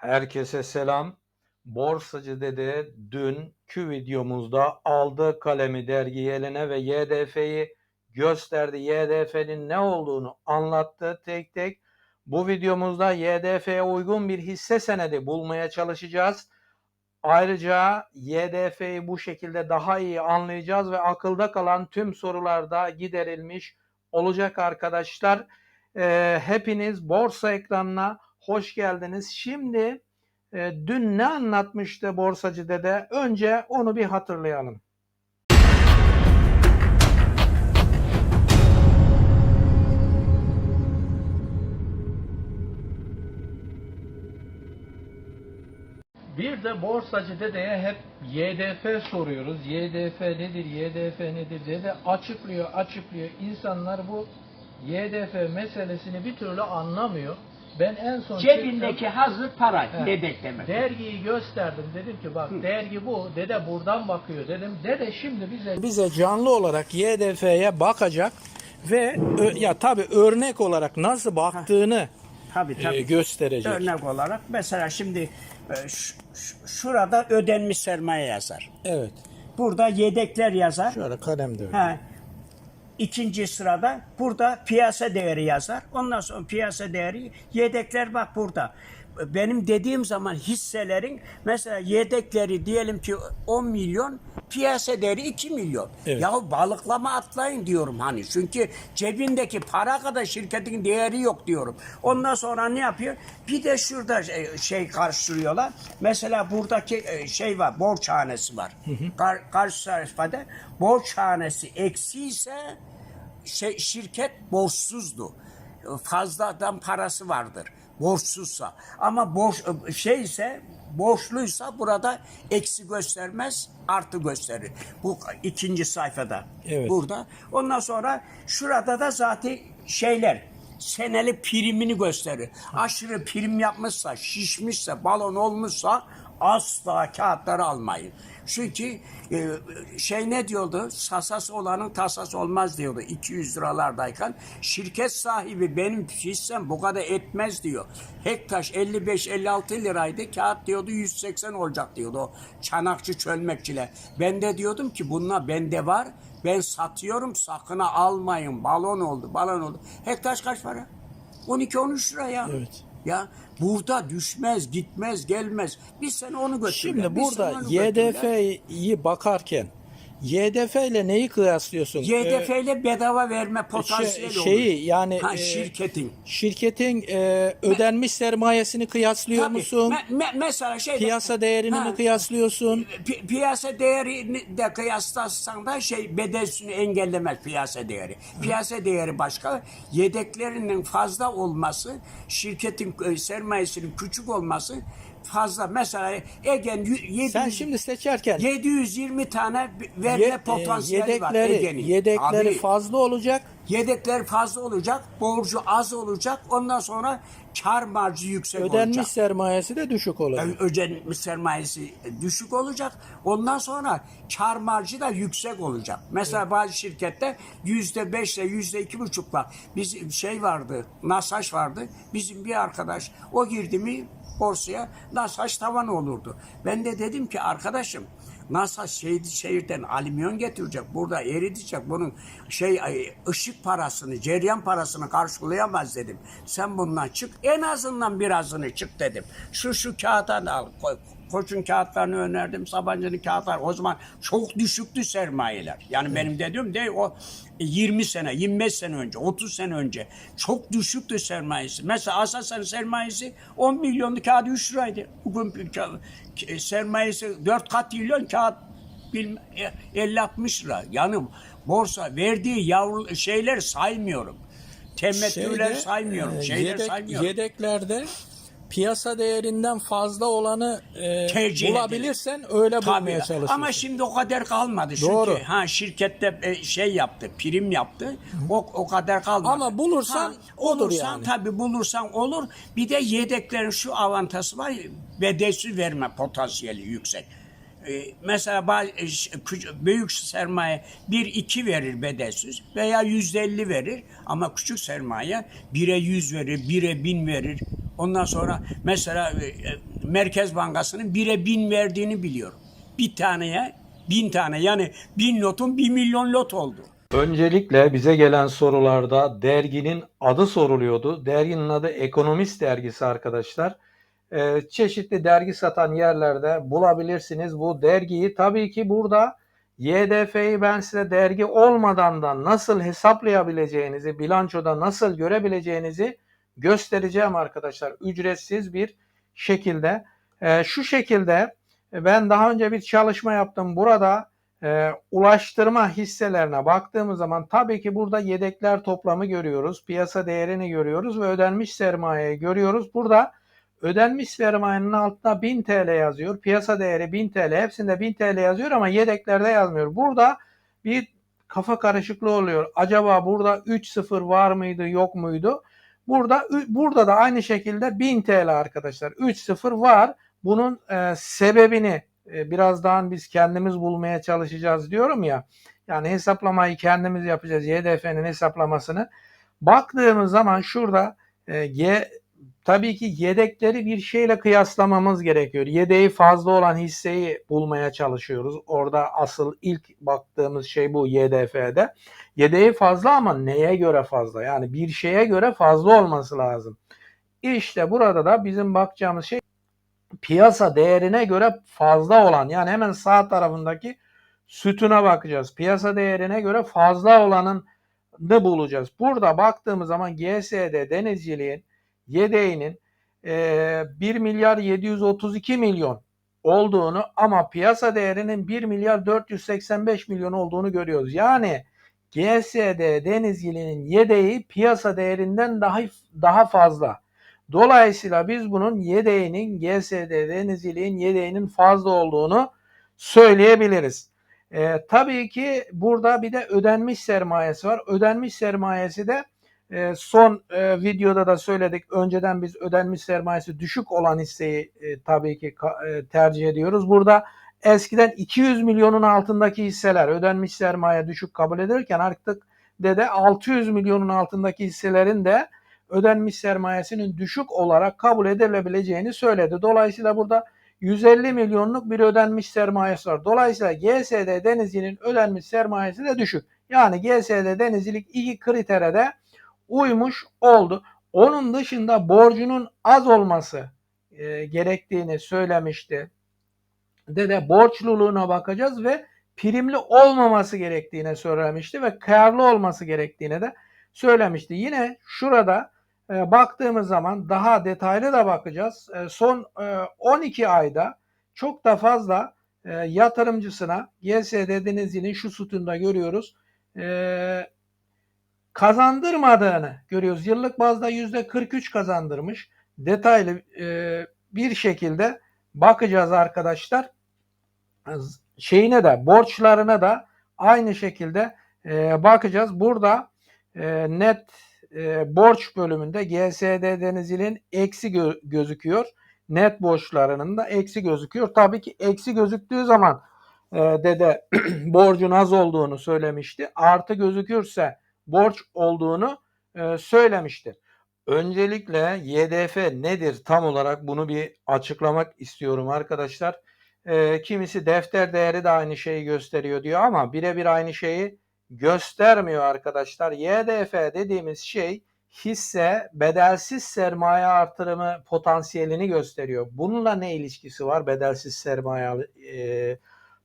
Herkese selam. Borsacı Dede dünkü videomuzda aldığı kalemi dergi eline ve YDF'yi gösterdi. YDF'nin ne olduğunu anlattı tek tek. Bu videomuzda YDF'ye uygun bir hisse senedi bulmaya çalışacağız. Ayrıca YDF'yi bu şekilde daha iyi anlayacağız ve akılda kalan tüm sorular da giderilmiş olacak arkadaşlar. Ee, hepiniz borsa ekranına hoş geldiniz. Şimdi e, dün ne anlatmıştı borsacı dede? Önce onu bir hatırlayalım. Bir de borsacı dedeye hep YDF soruyoruz. YDF nedir? YDF nedir? Dede açıklıyor, açıklıyor. İnsanlar bu YDF meselesini bir türlü anlamıyor. Ben en son Cebindeki çıktım, hazır para Evet. dedek demek. dergiyi gösterdim. Dedim ki bak Hı. dergi bu. Dede buradan bakıyor dedim. Dede şimdi bize bize canlı olarak YDF'ye bakacak ve ö- ya tabi örnek olarak nasıl baktığını Tabii e, tabii. gösterecek. Örnek olarak mesela şimdi e, şurada ödenmiş sermaye yazar. Evet. Burada yedekler yazar. Şöyle kalem de öyle. Ha. İkinci sırada burada piyasa değeri yazar. Ondan sonra piyasa değeri yedekler bak burada. Benim dediğim zaman hisselerin mesela yedekleri diyelim ki 10 milyon piyasa değeri 2 milyon. Evet. Ya balıklama atlayın diyorum hani. Çünkü cebindeki para kadar şirketin değeri yok diyorum. Ondan sonra ne yapıyor? Bir de şurada şey- şey karşılıyorlar. Mesela buradaki e, şey var, borçhanesi var. Kar, karşı sayfada borçhanesi eksiyse şey, şirket borçsuzdu. Fazladan parası vardır. Borçsuzsa. Ama borç şey ise borçluysa burada eksi göstermez, artı gösterir. Bu ikinci sayfada. Evet. Burada. Ondan sonra şurada da zaten şeyler seneli primini gösterir. Aşırı prim yapmışsa, şişmişse, balon olmuşsa asla kağıtları almayın. Çünkü e, şey ne diyordu? Sasası olanın tasası olmaz diyordu 200 liralardayken. Şirket sahibi benim hissem bu kadar etmez diyor. Hektaş 55-56 liraydı. Kağıt diyordu 180 olacak diyordu o çanakçı çölmekçiler. Ben de diyordum ki bunlar bende var. Ben satıyorum sakın ha almayın. Balon oldu balon oldu. Hektaş kaç para? 12-13 lira ya. Evet. Ya burada düşmez, gitmez, gelmez. Biz sen onu götürürler. Şimdi burada. YDF'yi bakarken YDF ile neyi kıyaslıyorsun? YDF Ee, ile bedava verme şey- potansiyeli olur. şeyi yani ha, e, şirketin. şirketin e, ödenmiş sermayesini kıyaslıyor Tabii. musun? Me- me- mesela şey Piyasa değerini Ha, mi kıyaslıyorsun? pi- piyasa değerini de kıyaslasan da şey bedelsini engellemez piyasa değeri. Piyasa değeri başka. Yedeklerinin fazla olması, şirketin e, sermayesinin küçük olması fazla. Mesela Egen y- 700, Sen şimdi seçerken 720 tane verme ye- e, potansiyeli var Ege'nin. yedekleri Abi, fazla olacak. Yedekler fazla olacak, borcu az olacak. Ondan sonra kar marjı yüksek Ödenmiş olacak. sermayesi de düşük olacak. Ödenmiş sermayesi düşük olacak. Ondan sonra kar marjı da yüksek olacak. Mesela bazı şirkette yüzde beşle yüzde iki buçukla bizim şey vardı, NASAŞ vardı. Bizim bir arkadaş o girdi mi borsaya NASAŞ tavan olurdu. Ben de dedim ki arkadaşım NASA şehir, şehirden alüminyon getirecek. Burada eritecek. Bunun şey ışık parasını, ceryan parasını karşılayamaz dedim. Sen bundan çık. En azından birazını çık dedim. Şu şu kağıttan al. Koy, Koç'un kağıtlarını önerdim. Sabancı'nın kağıtlar. O zaman çok düşüktü sermayeler. Yani benim dediğim de o 20 sene, 25 sene önce, 30 sene önce çok düşüktü sermayesi. Mesela Aselsan'ın sermayesi 10 milyonlu kağıdı 3 liraydı. Bugün sermayesi 4 kat milyon kağıt bilmem, e, 50-60 lira. Yani borsa verdiği yavru şeyler saymıyorum. Temettüler saymıyorum. e, şeyler yedek- saymıyorum. Yedeklerde piyasa değerinden fazla olanı e, Tercih bulabilirsen öyle bulmaya Tabii. çalışırsın. Ama şimdi o kadar kalmadı. Çünkü Doğru. ha şirkette e, şey yaptı, prim yaptı. O o kadar kalmadı. Ama bulursan odur bulursan, yani. tabii bulursan olur. Bir de yedeklerin şu avantajı var. Bedelsiz verme potansiyeli yüksek. Ee, mesela bazı, e, büyük sermaye 1-2 verir bedelsiz veya %50 verir ama küçük sermaye 1'e 100 verir, 1'e 1000 verir. Ondan sonra mesela e, e, Merkez Bankası'nın bire bin verdiğini biliyorum. Bir taneye bin tane yani bin notun bir milyon lot oldu. Öncelikle bize gelen sorularda derginin adı soruluyordu. Derginin adı Ekonomist Dergisi arkadaşlar. Ee, çeşitli dergi satan yerlerde bulabilirsiniz bu dergiyi. Tabii ki burada YDF'yi ben size dergi olmadan da nasıl hesaplayabileceğinizi, bilançoda nasıl görebileceğinizi göstereceğim arkadaşlar. Ücretsiz bir şekilde. Ee, şu şekilde ben daha önce bir çalışma yaptım. Burada e, ulaştırma hisselerine baktığımız zaman tabii ki burada yedekler toplamı görüyoruz. Piyasa değerini görüyoruz ve ödenmiş sermayeyi görüyoruz. Burada ödenmiş sermayenin altına 1000 TL yazıyor. Piyasa değeri 1000 TL. Hepsinde 1000 TL yazıyor ama yedeklerde yazmıyor. Burada bir kafa karışıklığı oluyor. Acaba burada 3-0 var mıydı yok muydu? Burada burada da aynı şekilde 1000 TL arkadaşlar. 3-0 var. Bunun e, sebebini e, birazdan biz kendimiz bulmaya çalışacağız diyorum ya. Yani hesaplamayı kendimiz yapacağız. YDF'nin hesaplamasını. Baktığımız zaman şurada e, Y tabii ki yedekleri bir şeyle kıyaslamamız gerekiyor. Yedeği fazla olan hisseyi bulmaya çalışıyoruz. Orada asıl ilk baktığımız şey bu YDF'de. Yedeği fazla ama neye göre fazla? Yani bir şeye göre fazla olması lazım. İşte burada da bizim bakacağımız şey piyasa değerine göre fazla olan yani hemen sağ tarafındaki sütuna bakacağız. Piyasa değerine göre fazla olanın ne bulacağız. Burada baktığımız zaman GSD denizciliğin yedeğinin e, 1 milyar 732 milyon olduğunu ama piyasa değerinin 1 milyar 485 milyon olduğunu görüyoruz. Yani GSD denizciliğinin yedeği piyasa değerinden daha daha fazla. Dolayısıyla biz bunun yedeğinin GSD denizciliğin yedeğinin fazla olduğunu söyleyebiliriz. E, tabii ki burada bir de ödenmiş sermayesi var. Ödenmiş sermayesi de e, son e, videoda da söyledik. Önceden biz ödenmiş sermayesi düşük olan hisseyi e, tabii ki e, tercih ediyoruz. Burada eskiden 200 milyonun altındaki hisseler ödenmiş sermaye düşük kabul edilirken artık de de 600 milyonun altındaki hisselerin de ödenmiş sermayesinin düşük olarak kabul edilebileceğini söyledi. Dolayısıyla burada 150 milyonluk bir ödenmiş sermayesi var. Dolayısıyla GSD Denizli'nin ödenmiş sermayesi de düşük. Yani GSD Denizlilik iki kritere de uymuş oldu. Onun dışında borcunun az olması e, gerektiğini söylemişti. De de borçluluğuna bakacağız ve primli olmaması gerektiğini söylemişti ve karlı olması gerektiğini de söylemişti. Yine şurada e, baktığımız zaman daha detaylı da bakacağız. E, son e, 12 ayda çok da fazla e, yatırımcısına GSD Denizli'nin şu sütunda görüyoruz. E, kazandırmadığını görüyoruz. Yıllık bazda %43 kazandırmış. Detaylı e, bir şekilde bakacağız arkadaşlar. Şeyine de borçlarına da aynı şekilde e, bakacağız. Burada e, net e, borç bölümünde GSD Denizli'nin eksi gö- gözüküyor. Net borçlarının da eksi gözüküyor. Tabii ki eksi gözüktüğü zaman e, dede borcun az olduğunu söylemişti. Artı gözükürse borç olduğunu e, söylemiştir. Öncelikle YDF nedir tam olarak bunu bir açıklamak istiyorum arkadaşlar. E, kimisi defter değeri de aynı şeyi gösteriyor diyor ama birebir aynı şeyi göstermiyor arkadaşlar. YDF dediğimiz şey hisse bedelsiz sermaye artırımı potansiyelini gösteriyor. Bununla ne ilişkisi var bedelsiz sermaye e,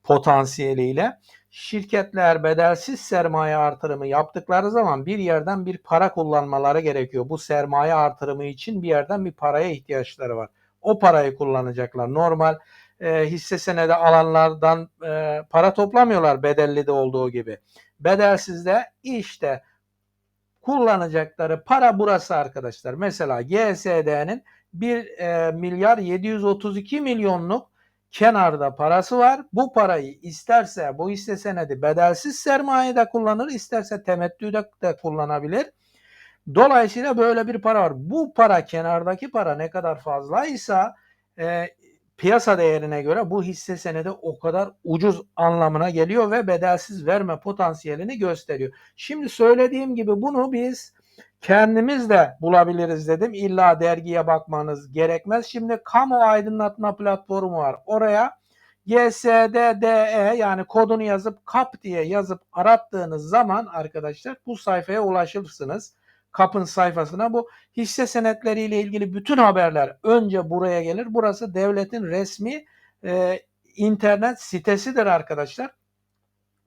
potansiyeliyle? Şirketler bedelsiz sermaye artırımı yaptıkları zaman bir yerden bir para kullanmaları gerekiyor. Bu sermaye artırımı için bir yerden bir paraya ihtiyaçları var. O parayı kullanacaklar. Normal e, hisse senedi alanlardan e, para toplamıyorlar bedelli de olduğu gibi. Bedelsizde işte kullanacakları para burası arkadaşlar. Mesela GSD'nin 1 e, milyar 732 milyonluk kenarda parası var. Bu parayı isterse bu hisse senedi bedelsiz sermayede kullanır, isterse temettüde de kullanabilir. Dolayısıyla böyle bir para var. Bu para kenardaki para ne kadar fazlaysa e, piyasa değerine göre bu hisse senedi o kadar ucuz anlamına geliyor ve bedelsiz verme potansiyelini gösteriyor. Şimdi söylediğim gibi bunu biz kendimiz de bulabiliriz dedim. İlla dergiye bakmanız gerekmez. Şimdi kamu aydınlatma platformu var. Oraya GSDDE yani kodunu yazıp KAP diye yazıp arattığınız zaman arkadaşlar bu sayfaya ulaşırsınız. KAP'ın sayfasına bu hisse senetleriyle ilgili bütün haberler önce buraya gelir. Burası devletin resmi e, internet sitesidir arkadaşlar.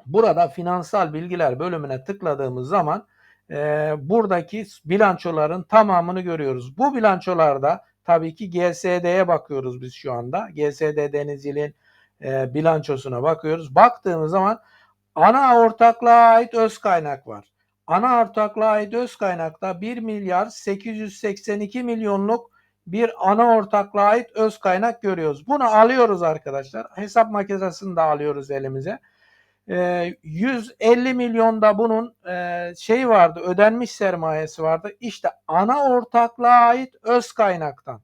Burada finansal bilgiler bölümüne tıkladığımız zaman e, buradaki bilançoların tamamını görüyoruz. Bu bilançolarda tabii ki GSD'ye bakıyoruz biz şu anda. GSD Denizli'nin e, bilançosuna bakıyoruz. Baktığımız zaman ana ortaklığa ait öz kaynak var. Ana ortaklığa ait öz kaynakta 1 milyar 882 milyonluk bir ana ortaklığa ait öz kaynak görüyoruz. Bunu alıyoruz arkadaşlar. Hesap makinesini de alıyoruz elimize. E, 150 milyonda bunun şey vardı ödenmiş sermayesi vardı. İşte ana ortaklığa ait öz kaynaktan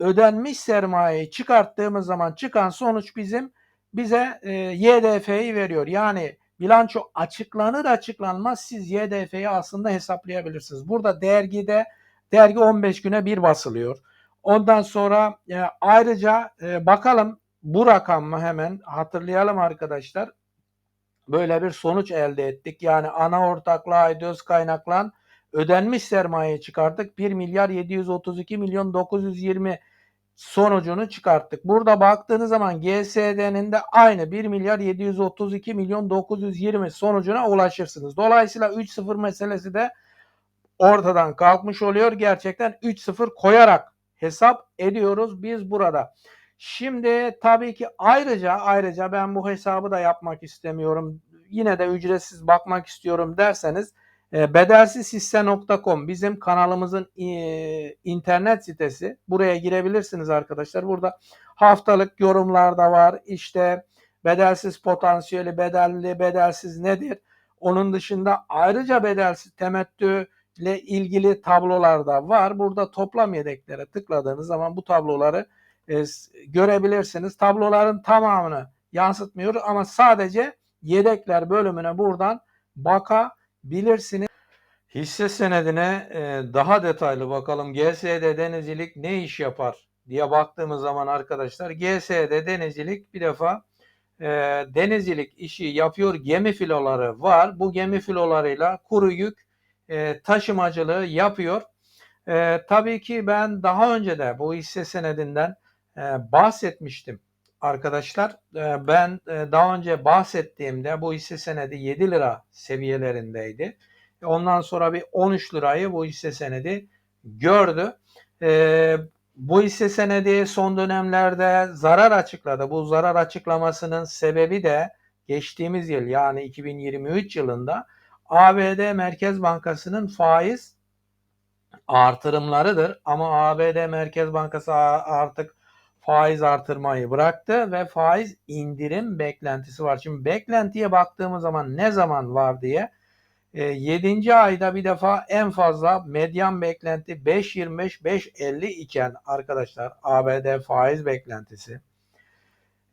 ödenmiş sermayeyi çıkarttığımız zaman çıkan sonuç bizim bize e, YDF'yi veriyor. Yani bilanço açıklanır açıklanmaz siz YDF'yi aslında hesaplayabilirsiniz. Burada dergide dergi 15 güne bir basılıyor. Ondan sonra e, ayrıca e, bakalım bu rakam mı hemen hatırlayalım arkadaşlar. Böyle bir sonuç elde ettik. Yani ana ortaklığa ait öz kaynaklan ödenmiş sermayeyi çıkarttık. 1 milyar 732 milyon 920 sonucunu çıkarttık. Burada baktığınız zaman GSD'nin de aynı 1 milyar 732 milyon 920 sonucuna ulaşırsınız. Dolayısıyla 3-0 meselesi de ortadan kalkmış oluyor. Gerçekten 3-0 koyarak hesap ediyoruz biz burada. Şimdi tabii ki ayrıca ayrıca ben bu hesabı da yapmak istemiyorum. Yine de ücretsiz bakmak istiyorum derseniz e, bedelsizhisse.com bizim kanalımızın e, internet sitesi. Buraya girebilirsiniz arkadaşlar. Burada haftalık yorumlar da var. İşte bedelsiz potansiyeli, bedelli, bedelsiz nedir? Onun dışında ayrıca bedelsiz temettü ile ilgili tablolar da var. Burada toplam yedeklere tıkladığınız zaman bu tabloları e, görebilirsiniz. Tabloların tamamını yansıtmıyor ama sadece yedekler bölümüne buradan bakabilirsiniz. Hisse senedine e, daha detaylı bakalım. GSD denizcilik ne iş yapar diye baktığımız zaman arkadaşlar GSD denizcilik bir defa e, denizcilik işi yapıyor. Gemi filoları var. Bu gemi filolarıyla kuru yük e, taşımacılığı yapıyor. E, tabii ki ben daha önce de bu hisse senedinden bahsetmiştim arkadaşlar. E, ben e, daha önce bahsettiğimde bu hisse senedi 7 lira seviyelerindeydi. Ondan sonra bir 13 lirayı bu hisse senedi gördü. E, bu hisse senedi son dönemlerde zarar açıkladı. Bu zarar açıklamasının sebebi de geçtiğimiz yıl yani 2023 yılında ABD Merkez Bankası'nın faiz artırımlarıdır. Ama ABD Merkez Bankası artık faiz artırmayı bıraktı ve faiz indirim beklentisi var. Şimdi beklentiye baktığımız zaman ne zaman var diye 7. ayda bir defa en fazla medyan beklenti 5.25-5.50 iken arkadaşlar ABD faiz beklentisi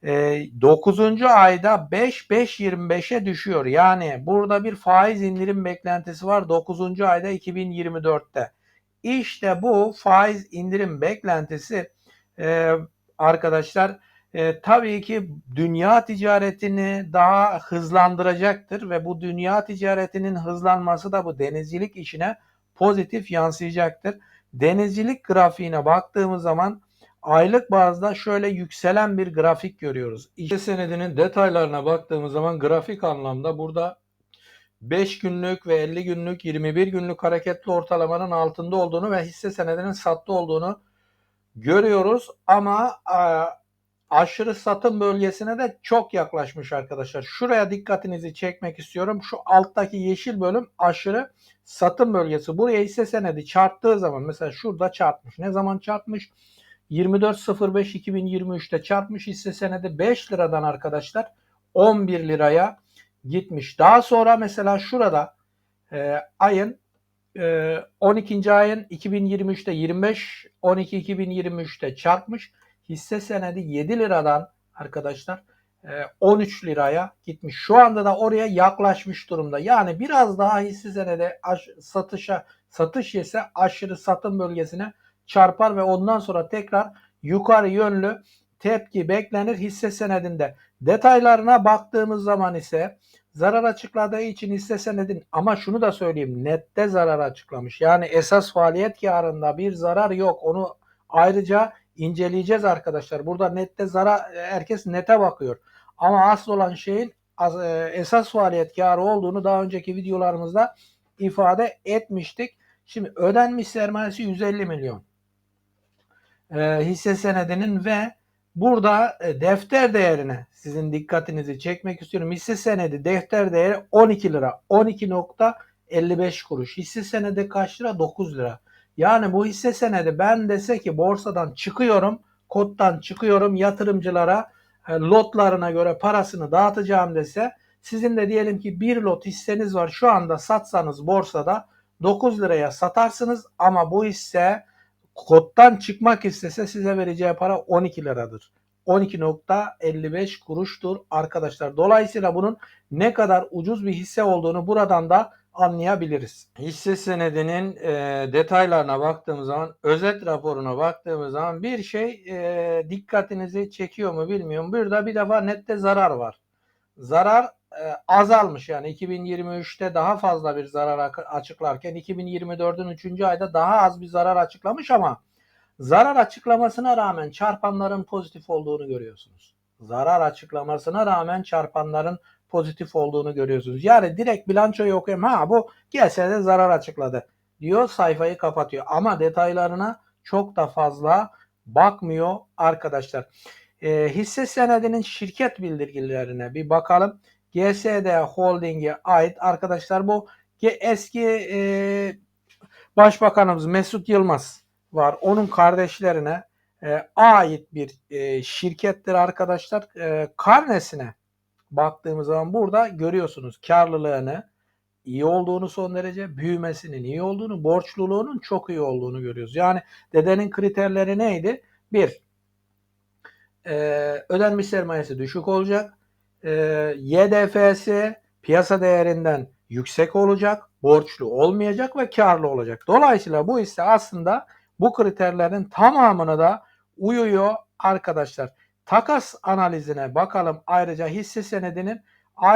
9. ayda 5-5.25'e düşüyor. Yani burada bir faiz indirim beklentisi var 9. ayda 2024'te. İşte bu faiz indirim beklentisi e, arkadaşlar e, tabii ki dünya ticaretini daha hızlandıracaktır ve bu dünya ticaretinin hızlanması da bu denizcilik işine pozitif yansıyacaktır. Denizcilik grafiğine baktığımız zaman aylık bazda şöyle yükselen bir grafik görüyoruz. İşte senedinin detaylarına baktığımız zaman grafik anlamda burada 5 günlük ve 50 günlük 21 günlük hareketli ortalamanın altında olduğunu ve hisse senedinin sattı olduğunu görüyoruz ama aşırı satım bölgesine de çok yaklaşmış arkadaşlar. Şuraya dikkatinizi çekmek istiyorum. Şu alttaki yeşil bölüm aşırı satım bölgesi. Buraya hisse senedi çarptığı zaman mesela şurada çarpmış. Ne zaman çarpmış? 24.05.2023'te çarpmış hisse senedi 5 liradan arkadaşlar 11 liraya gitmiş. Daha sonra mesela şurada e, ayın e, 12. ayın 2023'te 25 12 2023'te çarpmış hisse senedi 7 liradan arkadaşlar 13 e, liraya gitmiş. Şu anda da oraya yaklaşmış durumda. Yani biraz daha hisse senedi satışa satış ise aşırı satım bölgesine çarpar ve ondan sonra tekrar yukarı yönlü tepki beklenir hisse senedinde. Detaylarına baktığımız zaman ise zarar açıkladığı için hisse senedin ama şunu da söyleyeyim nette zarar açıklamış. Yani esas faaliyet karında bir zarar yok. Onu ayrıca inceleyeceğiz arkadaşlar. Burada nette zarar herkes nete bakıyor. Ama asıl olan şeyin e, esas faaliyet karı olduğunu daha önceki videolarımızda ifade etmiştik. Şimdi ödenmiş sermayesi 150 milyon. E, hisse senedinin ve burada e, defter değerine sizin dikkatinizi çekmek istiyorum. Hisse senedi defter değeri 12 lira. 12.55 kuruş. Hisse senedi kaç lira? 9 lira. Yani bu hisse senedi ben dese ki borsadan çıkıyorum, koddan çıkıyorum yatırımcılara e, lotlarına göre parasını dağıtacağım dese sizin de diyelim ki bir lot hisseniz var şu anda satsanız borsada 9 liraya satarsınız ama bu hisse koddan çıkmak istese size vereceği para 12 liradır. 12.55 kuruştur arkadaşlar. Dolayısıyla bunun ne kadar ucuz bir hisse olduğunu buradan da anlayabiliriz. Hisse senedinin e, detaylarına baktığımız zaman, özet raporuna baktığımız zaman bir şey e, dikkatinizi çekiyor mu bilmiyorum. Burada bir defa nette zarar var. Zarar azalmış yani 2023'te daha fazla bir zarar açıklarken 2024'ün 3. ayda daha az bir zarar açıklamış ama zarar açıklamasına rağmen çarpanların pozitif olduğunu görüyorsunuz. Zarar açıklamasına rağmen çarpanların pozitif olduğunu görüyorsunuz. Yani direkt bilançoyu okuyayım. Ha bu GS'de zarar açıkladı diyor sayfayı kapatıyor. Ama detaylarına çok da fazla bakmıyor arkadaşlar. E, hisse senedinin şirket bildirgilerine bir bakalım. GSD Holding'e ait arkadaşlar bu eski e, Başbakanımız Mesut Yılmaz var. Onun kardeşlerine e, ait bir e, şirkettir arkadaşlar. E, karnesine baktığımız zaman burada görüyorsunuz karlılığını iyi olduğunu son derece, büyümesinin iyi olduğunu, borçluluğunun çok iyi olduğunu görüyoruz. Yani dedenin kriterleri neydi? Bir, e, ödenmiş sermayesi düşük olacak. E, YDF'si piyasa değerinden yüksek olacak, borçlu olmayacak ve karlı olacak. Dolayısıyla bu hisse aslında bu kriterlerin tamamını da uyuyor arkadaşlar. Takas analizine bakalım. Ayrıca hisse senedinin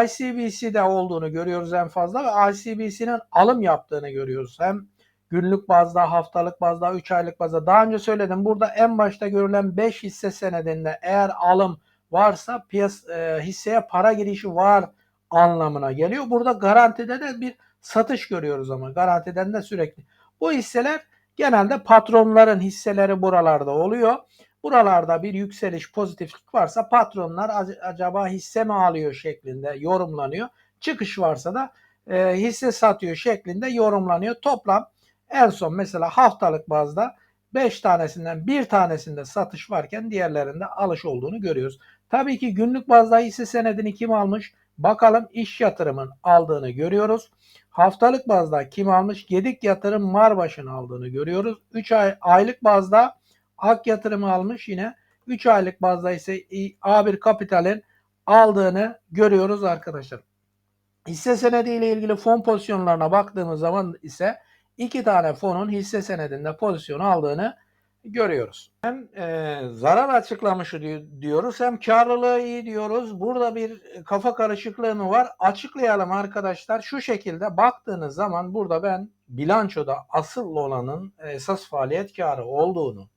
ICBC'de olduğunu görüyoruz en fazla ve ICBC'nin alım yaptığını görüyoruz. Hem günlük bazda, haftalık bazda, 3 aylık bazda. Daha önce söyledim. Burada en başta görülen 5 hisse senedinde eğer alım varsa piyas e, hisseye para girişi var anlamına geliyor. Burada garantide de bir satış görüyoruz ama garantiden de sürekli. Bu hisseler genelde patronların hisseleri buralarda oluyor. Buralarda bir yükseliş pozitiflik varsa patronlar ac- acaba hisse mi alıyor şeklinde yorumlanıyor. Çıkış varsa da e, hisse satıyor şeklinde yorumlanıyor. Toplam en son mesela haftalık bazda 5 tanesinden bir tanesinde satış varken diğerlerinde alış olduğunu görüyoruz. Tabii ki günlük bazda hisse senedini kim almış? Bakalım iş yatırımın aldığını görüyoruz. Haftalık bazda kim almış? Gedik yatırım Marbaş'ın aldığını görüyoruz. 3 ay aylık bazda Ak yatırımı almış yine. 3 aylık bazda ise A1 Kapital'in aldığını görüyoruz arkadaşlar. Hisse senedi ile ilgili fon pozisyonlarına baktığımız zaman ise iki tane fonun hisse senedinde pozisyon aldığını görüyoruz. Hem e, zarar açıklamışı di- diyoruz hem karlılığı iyi diyoruz. Burada bir kafa karışıklığı mı var? Açıklayalım arkadaşlar. Şu şekilde baktığınız zaman burada ben bilançoda asıl olanın esas faaliyet karı olduğunu,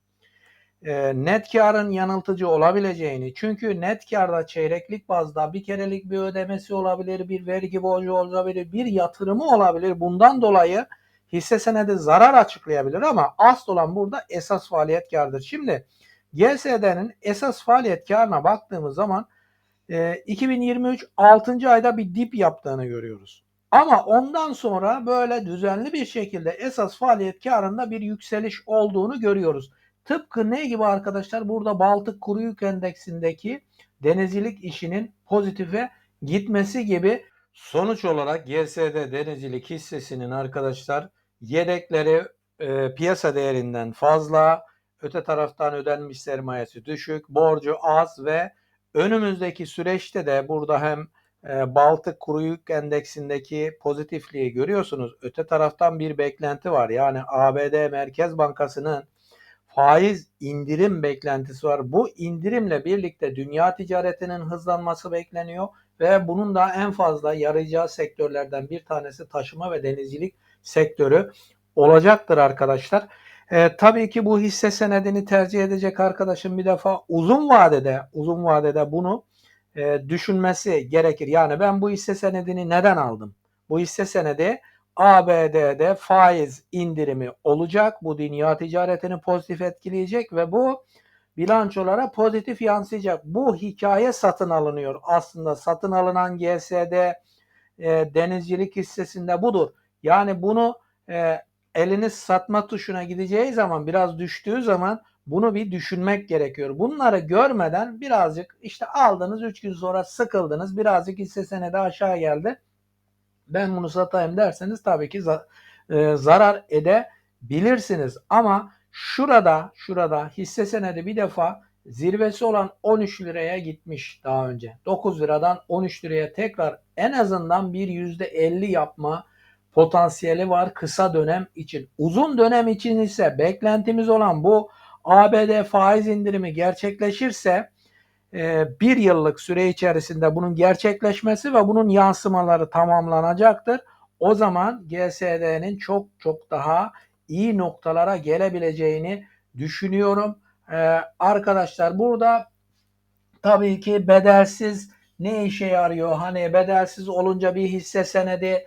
e, net karın yanıltıcı olabileceğini çünkü net karda çeyreklik bazda bir kerelik bir ödemesi olabilir, bir vergi borcu olabilir, bir yatırımı olabilir. Bundan dolayı hisse senedi zarar açıklayabilir ama asıl olan burada esas faaliyet karıdır. Şimdi GSD'nin esas faaliyet karına baktığımız zaman e, 2023 6. ayda bir dip yaptığını görüyoruz. Ama ondan sonra böyle düzenli bir şekilde esas faaliyet karında bir yükseliş olduğunu görüyoruz. Tıpkı ne gibi arkadaşlar? Burada Baltık Kuru Yük Endeksindeki denizcilik işinin pozitife gitmesi gibi sonuç olarak GSD denizcilik hissesinin arkadaşlar yedekleri e, piyasa değerinden fazla, öte taraftan ödenmiş sermayesi düşük, borcu az ve önümüzdeki süreçte de burada hem e, Baltık Kuru Yük Endeksindeki pozitifliği görüyorsunuz. Öte taraftan bir beklenti var. Yani ABD Merkez Bankası'nın faiz indirim beklentisi var. Bu indirimle birlikte dünya ticaretinin hızlanması bekleniyor ve bunun da en fazla yarayacağı sektörlerden bir tanesi taşıma ve denizcilik sektörü olacaktır arkadaşlar. E, tabii ki bu hisse senedini tercih edecek arkadaşım bir defa uzun vadede uzun vadede bunu e, düşünmesi gerekir. Yani ben bu hisse senedini neden aldım? Bu hisse senedi ABD'de faiz indirimi olacak. Bu dünya ticaretini pozitif etkileyecek ve bu bilançolara pozitif yansıyacak. Bu hikaye satın alınıyor. Aslında satın alınan GSD e, denizcilik hissesinde budur. Yani bunu e, eliniz satma tuşuna gideceği zaman biraz düştüğü zaman bunu bir düşünmek gerekiyor. Bunları görmeden birazcık işte aldınız 3 gün sonra sıkıldınız birazcık hisse senedi aşağı geldi. Ben bunu satayım derseniz tabii ki za- e, zarar edebilirsiniz. Ama şurada şurada hisse senedi bir defa zirvesi olan 13 liraya gitmiş daha önce. 9 liradan 13 liraya tekrar en azından bir %50 yapma potansiyeli var kısa dönem için. Uzun dönem için ise beklentimiz olan bu ABD faiz indirimi gerçekleşirse e, bir yıllık süre içerisinde bunun gerçekleşmesi ve bunun yansımaları tamamlanacaktır. O zaman GSD'nin çok çok daha iyi noktalara gelebileceğini düşünüyorum. E, arkadaşlar burada tabii ki bedelsiz ne işe yarıyor? Hani bedelsiz olunca bir hisse senedi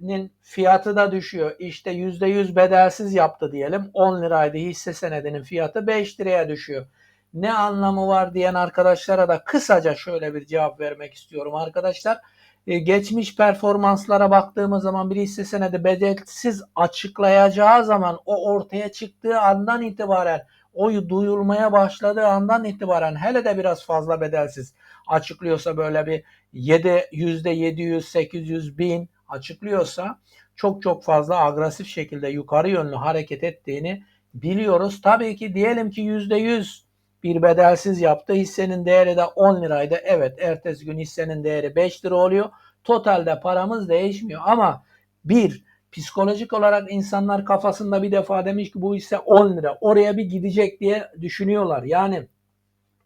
nin fiyatı da düşüyor. İşte %100 bedelsiz yaptı diyelim. 10 liraydı hisse senedinin fiyatı 5 liraya düşüyor. Ne anlamı var diyen arkadaşlara da kısaca şöyle bir cevap vermek istiyorum arkadaşlar. Geçmiş performanslara baktığımız zaman bir hisse senedi bedelsiz açıklayacağı zaman o ortaya çıktığı andan itibaren o duyulmaya başladığı andan itibaren hele de biraz fazla bedelsiz açıklıyorsa böyle bir 7 yüzde 700 800 bin açıklıyorsa çok çok fazla agresif şekilde yukarı yönlü hareket ettiğini biliyoruz. Tabii ki diyelim ki %100 bir bedelsiz yaptı. Hissenin değeri de 10 liraydı. Evet ertesi gün hissenin değeri 5 lira oluyor. Totalde paramız değişmiyor ama bir psikolojik olarak insanlar kafasında bir defa demiş ki bu hisse 10 lira oraya bir gidecek diye düşünüyorlar. Yani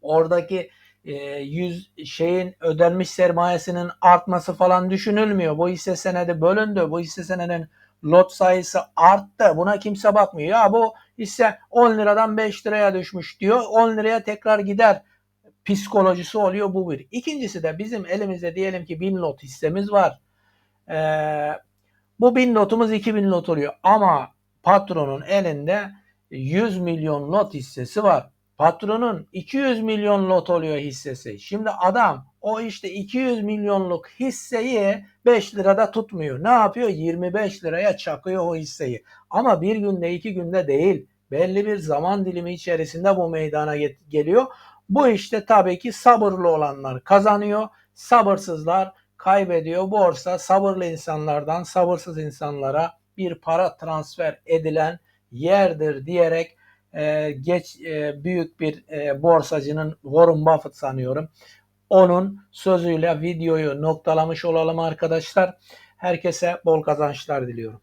oradaki e, yüz şeyin ödenmiş sermayesinin artması falan düşünülmüyor. Bu hisse senedi bölündü. Bu hisse senedinin lot sayısı arttı. Buna kimse bakmıyor. Ya bu hisse 10 liradan 5 liraya düşmüş diyor. 10 liraya tekrar gider psikolojisi oluyor bu bir. İkincisi de bizim elimizde diyelim ki 1000 lot hissemiz var. Ee, bu 1000 lotumuz 2000 lot oluyor. Ama patronun elinde 100 milyon lot hissesi var. Patronun 200 milyon lot oluyor hissesi. Şimdi adam o işte 200 milyonluk hisseyi 5 lirada tutmuyor. Ne yapıyor? 25 liraya çakıyor o hisseyi. Ama bir günde iki günde değil. Belli bir zaman dilimi içerisinde bu meydana geliyor. Bu işte tabii ki sabırlı olanlar kazanıyor. Sabırsızlar kaybediyor. Borsa sabırlı insanlardan sabırsız insanlara bir para transfer edilen yerdir diyerek e, geç e, büyük bir e, borsacının Warren Buffett sanıyorum. Onun sözüyle videoyu noktalamış olalım arkadaşlar. Herkese bol kazançlar diliyorum.